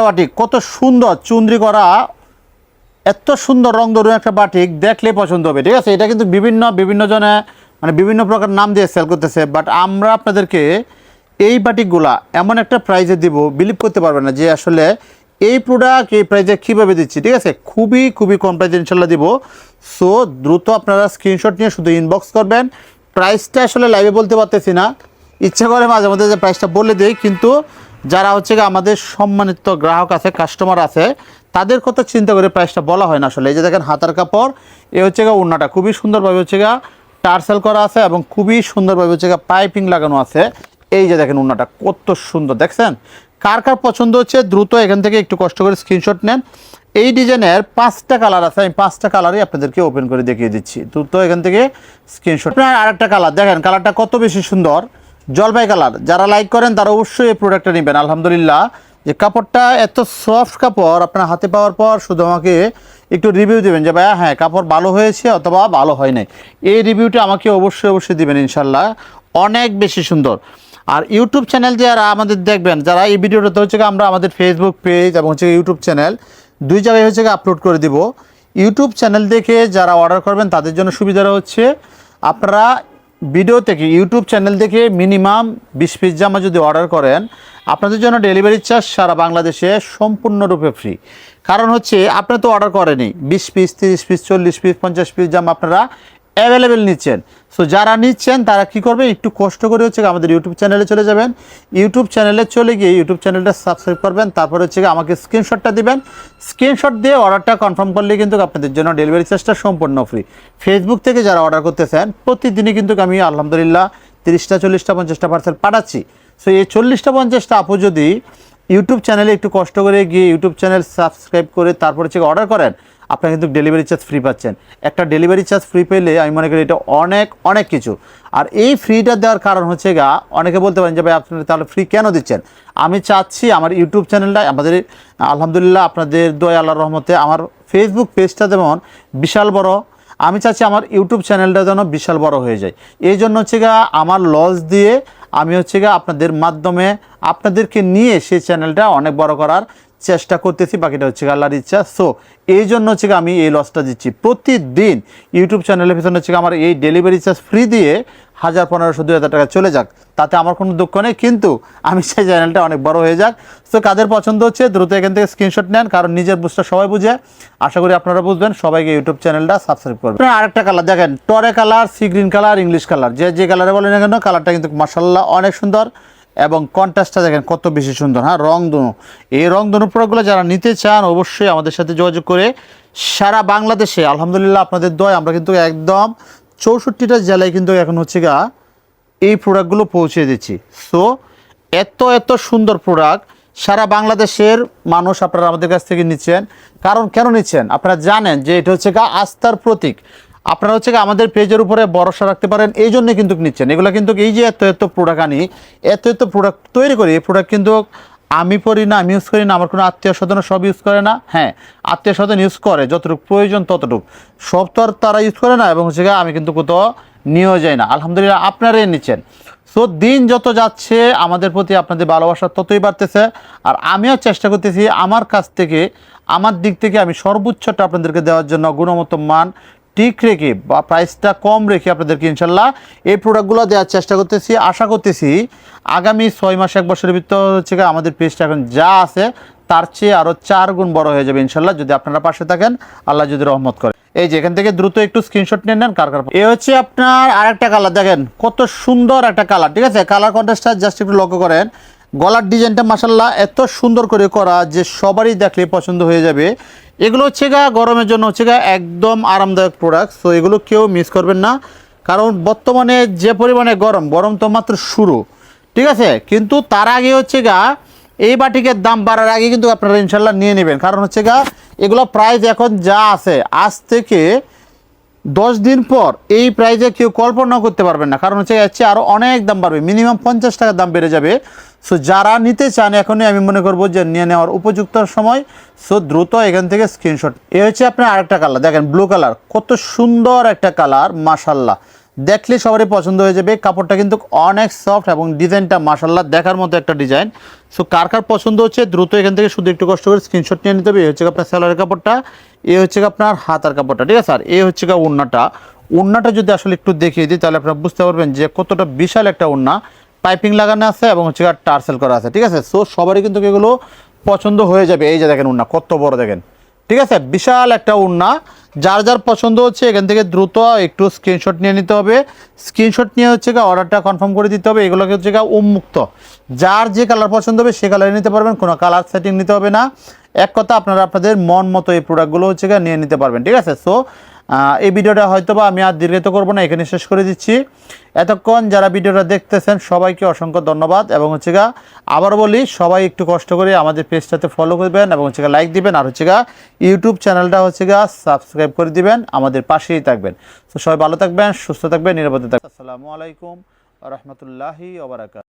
একটা বাটিক, কত সুন্দর চুন্দ্রি করা, এত সুন্দর রং ধরুন একটা বাটিক দেখলে পছন্দ হবে, ঠিক আছে? এটা কিন্তু বিভিন্ন বিভিন্ন জনে মানে বিভিন্ন প্রকার নাম দিয়ে সেল করতেছে বাট আমরা আপনাদেরকে এই বাটিকগুলা এমন একটা প্রাইজে দিব বিলিভ করতে পারবে না যে আসলে এই প্রোডাক্ট এই প্রাইজে কীভাবে দিচ্ছি, ঠিক আছে? খুবই খুবই কম প্রাইজে ইনশাল্লাহ দিব। সো দ্রুত আপনারা স্ক্রিনশট নিয়ে শুধু ইনবক্স করবেন। প্রাইসটা আসলে লাইভে বলতে পারতেছি না। ইচ্ছা করে মাঝে মধ্যে যে প্রাইসটা বলে দিই, কিন্তু যারা হচ্ছে আমাদের সম্মানিত গ্রাহক আছে কাস্টমার আছে, তাদের কথা চিন্তা করে প্রাইসটা বলা হয় না আসলে। এই যে দেখেন হাতার কাপড়, এ হচ্ছে গা উন্নাটা খুবই সুন্দরভাবে হচ্ছে গা টার্সেল করা আছে এবং খুবই সুন্দরভাবে হচ্ছে গা পাইপিং লাগানো আছে। এই যে দেখেন উন্নাটা কত সুন্দর। দেখছেন? কার কার পছন্দ হচ্ছে, দ্রুত এখান থেকে একটু কষ্ট করে স্ক্রিনশট নেন। এই ডিজাইনের পাঁচটা কালার আছে, আমি পাঁচটা কালারই আপনাদেরকে ওপেন করে দেখিয়ে দিচ্ছি। দ্রুত এখান থেকে স্ক্রিনশট আর আরেকটা কালার দেখেন কালারটা কত বেশি সুন্দর। জলপাই কালার যারা লাইক করেন, তারা অবশ্যই এই প্রোডাক্টটা নেবেন। আলহামদুলিল্লাহ, যে কাপড়টা এত সফট কাপড় আপনার হাতে পাওয়ার পর শুধু আমাকে একটু রিভিউ দেবেন যে, ভাইয়া হ্যাঁ কাপড় ভালো হয়েছে অথবা ভালো হয় নাই। এই রিভিউটা আমাকে অবশ্যই অবশ্যই দেবেন ইনশাল্লাহ। অনেক বেশি সুন্দর। আর ইউটিউব চ্যানেল যারা আমাদের দেখবেন, যারা এই ভিডিওটাতে হচ্ছে আমরা আমাদের ফেসবুক পেজ এবং হচ্ছে ইউটিউব চ্যানেল দুই জায়গায় হচ্ছে আপলোড করে দিব। ইউটিউব চ্যানেল দেখে যারা অর্ডার করবেন, তাদের জন্য সুবিধাটা হচ্ছে, আপনারা ভিডিও থেকে ইউটিউব চ্যানেল থেকে মিনিমাম বিশ পিস জামা যদি অর্ডার করেন, আপনাদের জন্য ডেলিভারি চার্জ সারা বাংলাদেশে সম্পূর্ণরূপে ফ্রি কারণ হচ্ছে আপনারা তো অর্ডার করেনি বিশ পিস, তিরিশ পিস, চল্লিশ পিস, পঞ্চাশ পিস জামা আপনারা অ্যাভেলেবেল নিচ্ছেন। সো যারা নিচ্ছেন, তারা কি করবে? একটু কষ্ট করে হচ্ছে আমাদের ইউটিউব চ্যানেলে চলে যাবেন। ইউটিউব চ্যানেলে চলে গিয়ে ইউটিউব চ্যানেলটা সাবস্ক্রাইব করবেন। তারপর হচ্ছে আমাকে স্ক্রিনশটটা দিবেন। স্ক্রিনশট দিয়ে অর্ডারটা কনফার্ম করলে কিন্তু আপনাদের জন্য ডেলিভারি চার্জটা সম্পূর্ণ ফ্রি ফেসবুক থেকে যারা অর্ডার করতেছেন, প্রতিদিনই কিন্তু আমি আলহামদুলিল্লাহ তিরিশটা, চল্লিশটা, পঞ্চাশটা পার্সেল পাঠাচ্ছি। সো এই চল্লিশটা, পঞ্চাশটা আপু যদি ইউটিউব চ্যানেলে একটু কষ্ট করে গিয়ে ইউটিউব চ্যানেল সাবস্ক্রাইব করে তারপরে হচ্ছে অর্ডার করেন, আপনারা কিন্তু ডেলিভারি চার্জ ফ্রি পাচ্ছেন। একটা ডেলিভারি চার্জ ফ্রি পেলে আমি মনে করি এটা অনেক অনেক কিছু। আর এই ফ্রিটা দেওয়ার কারণ হচ্ছে গা, অনেকে বলতে পারেন যে, ভাই আপনারা তাহলে ফ্রি কেন দিচ্ছেন? আমি চাচ্ছি আমার ইউটিউব চ্যানেলটা, আমাদের, আলহামদুলিল্লাহ, আপনাদের দোয়া, আল্লাহর রহমতে আমার ফেসবুক পেজটা যেমন বিশাল বড়, আমি চাচ্ছি আমার ইউটিউব চ্যানেলটা যেন বিশাল বড় হয়ে যায়। এই জন্য হচ্ছে গা, আমার লস দিয়ে আমি হচ্ছে গিয়ে আপনাদের মাধ্যমে আপনাদেরকে নিয়ে সেই চ্যানেলটা অনেক বড় করার চেষ্টা করতেছি, বাকিটা হচ্ছে আল্লাহর ইচ্ছা। সো এই জন্য হচ্ছে আমি এই লসটা দিচ্ছি। প্রতিদিন ইউটিউব চ্যানেলের পিছনে হচ্ছে আমার এই ডেলিভারি চার্জ ফ্রি দিয়ে হাজার পনেরোশো, দুই হাজার টাকা চলে যাক। তাতে আমার কোনো দুঃখ নেই, কিন্তু আমি সেই চ্যানেলটা অনেক বড় হয়ে যাক। সো কাদের পছন্দ হচ্ছে, দ্রুত এখান থেকে স্ক্রিনশট নেন, কারণ নিজের বুঝটা সবাই বুঝে। আশা করি আপনারা বুঝবেন, সবাইকে ইউটিউব চ্যানেলটা সাবস্ক্রাইব করবেন। আরেকটা কালার দেখেন, টরে colour sea green colour English colour যে যে কালারে বলেন না কেন কালারটা কিন্তু মার্শাল্লাহ অনেক সুন্দর। এবং কন্ট্রাস্টটা দেখেন কত বেশি সুন্দর হ্যাঁ? রং ধনু এই রং ধনু প্রোডাক্টগুলো যারা নিতে চান, অবশ্যই আমাদের সাথে যোগাযোগ করে সারা বাংলাদেশে, আলহামদুলিল্লাহ আপনাদের দয় আমরা কিন্তু একদম চৌষট্টিটা জেলায় কিন্তু এখন হচ্ছে গা এই প্রোডাক্টগুলো পৌঁছে দিচ্ছি। সো এত এত সুন্দর প্রোডাক্ট সারা বাংলাদেশের মানুষ আপনারা আমাদের কাছ থেকে নিচ্ছেন। কারণ কেন নিচ্ছেন? আপনারা জানেন যে এটা হচ্ছে গা আস্থার প্রতীক। আপনারা হচ্ছে আমাদের পেজের উপরে ভরসা রাখতে পারেন, এই জন্য কিন্তু নিচ্ছেন। এগুলো কিন্তু এই যে এত এত প্রোডাক্ট আনি, এত এত প্রোডাক্ট তৈরি করি, এই প্রোডাক্ট কিন্তু আমি পড়ি না, আমি ইউজ করি না, আমার কোনো আত্মীয় স্বজন সব ইউজ করে না। হ্যাঁ আত্মীয় স্বজন ইউজ করে, যতটুকু প্রয়োজন ততটুকু। সব তো আর তারা ইউজ করে না এবং হচ্ছে আমি কিন্তু কোথাও নিয়েও যাই না। আলহামদুলিল্লাহ আপনারাই নিচ্ছেন। সো দিন যত যাচ্ছে, আমাদের প্রতি আপনাদের ভালোবাসা ততই বাড়তেছে। আর আমিও চেষ্টা করতেছি আমার কাছ থেকে, আমার দিক থেকে আমি সর্বোচ্চটা আপনাদেরকে দেওয়ার জন্য গুণগত মান ঠিক রেখে বা প্রাইসটা কম রেখে আপনাদেরকে ইনশাল্লাহ এই প্রোডাক্টগুলো দেওয়ার চেষ্টা করতেছি। আশা করতেছি আগামী ছয় মাস, এক বছরের ভিতর হচ্ছে আমাদের পেজটা এখন যা আছে তার চেয়ে আরও চার গুণ বড় হয়ে যাবে ইনশাল্লাহ, যদি আপনারা পাশে থাকেন, আল্লাহ যদি রহমত করে। এই যে এখান থেকে দ্রুত একটু স্ক্রিনশট নিয়ে নেন, কার এ হচ্ছে আপনার আরেকটা কালার দেখেন কত সুন্দর একটা কালার ঠিক আছে? কালার কন্ট্রাস্টটা জাস্ট একটু লক্ষ্য করেন। গলার ডিজাইনটা মাসাল্লাহ এত সুন্দর করে করা যে সবারই দেখলে পছন্দ হয়ে যাবে। এগুলো হচ্ছে গা গরমের জন্য হচ্ছে গা একদম আরামদায়ক প্রোডাক্ট সো এগুলো কেউ মিস করবেন না। কারণ বর্তমানে যে পরিমাণে গরম গরম তো মাত্র শুরু, ঠিক আছে? কিন্তু তার আগে হচ্ছে গা এই বাটিকের দাম বাড়ার আগে কিন্তু আপনারা ইনশাল্লাহ নিয়ে নেবেন। কারণ হচ্ছে গা এগুলো প্রাইস এখন যা আছে, আজ থেকে দশ দিন পর এই প্রাইজে কেউ কল্পনা করতে পারবেন না। কারণ হচ্ছে আরও অনেক দাম বাড়বে। মিনিমাম পঞ্চাশ টাকার দাম বেড়ে যাবে। সো যারা নিতে চান, এখনই আমি মনে করব যে নিয়ে নেওয়ার উপযুক্ত সময়। সো দ্রুত এখান থেকে স্ক্রিনশট এ হচ্ছে আপনার আরেকটা কালার দেখেন ব্লু কালার কত সুন্দর একটা কালার মাশাল্লাহ দেখলে সবারই পছন্দ হয়ে যাবে। কাপড়টা কিন্তু অনেক সফট এবং ডিজাইনটা মাসাল্লাহ দেখার মতো একটা ডিজাইন সো কার কার পছন্দ হচ্ছে, দ্রুত এখান থেকে শুধু একটু কষ্ট করে স্ক্রিনশট নিয়ে নিতে হবে। এই হচ্ছে আপনার স্যালোয়ারের কাপড়টা, এ হচ্ছে আপনার হাতার কাপড়টা, ঠিক আছে? আর এ হচ্ছে ওড়নাটা। ওড়নাটা যদি আসলে একটু দেখিয়ে দিই, তাহলে আপনারা বুঝতে পারবেন যে কতটা বিশাল একটা ওড়না। পাইপিং লাগানো আছে এবং হচ্ছে টার্সেল করা আছে, ঠিক আছে? সো সবারই কিন্তু এগুলো পছন্দ হয়ে যাবে। এই যে দেখেন উন্না, কত বড় দেখেন। ঠিক আছে? বিশাল একটা ওড়না যার যার পছন্দ হচ্ছে এখান থেকে দ্রুত একটু স্ক্রিনশট নিয়ে নিতে হবে। স্ক্রিনশট নিয়ে হচ্ছে গা অর্ডারটা কনফার্ম করে দিতে হবে। এগুলোকে হচ্ছে গা উন্মুক্ত। যার যে কালার পছন্দ হবে সে কালারে নিতে পারবেন, কোনো কালার সেটিং নিতে হবে না। এক কথা আপনারা আপনাদের মন মতো এই প্রোডাক্টগুলো হচ্ছে গা নিয়ে নিতে পারবেন, ঠিক আছে? সো এই ভিডিওটা হয়তো বা আমি আর দীর্ঘিত করব না, এখানে শেষ করে দিচ্ছি। এতক্ষণ যারা ভিডিওটা দেখতেছেন, সবাইকে অসংখ্য ধন্যবাদ এবং হচ্ছে গা আবার বলি, সবাই একটু কষ্ট করে আমাদের পেজটাতে ফলো করবেন এবং হচ্ছে লাইক দিবেন আর হচ্ছে গা ইউটিউব চ্যানেলটা হচ্ছে গা সাবস্ক্রাইব করে দিবেন, আমাদের পাশেই থাকবেন। তো সবাই ভালো থাকবেন, সুস্থ থাকবেন, নিরাপদে থাকবেন। আসসালামু আলাইকুম রহমতুল্লাহি ওবরাকাত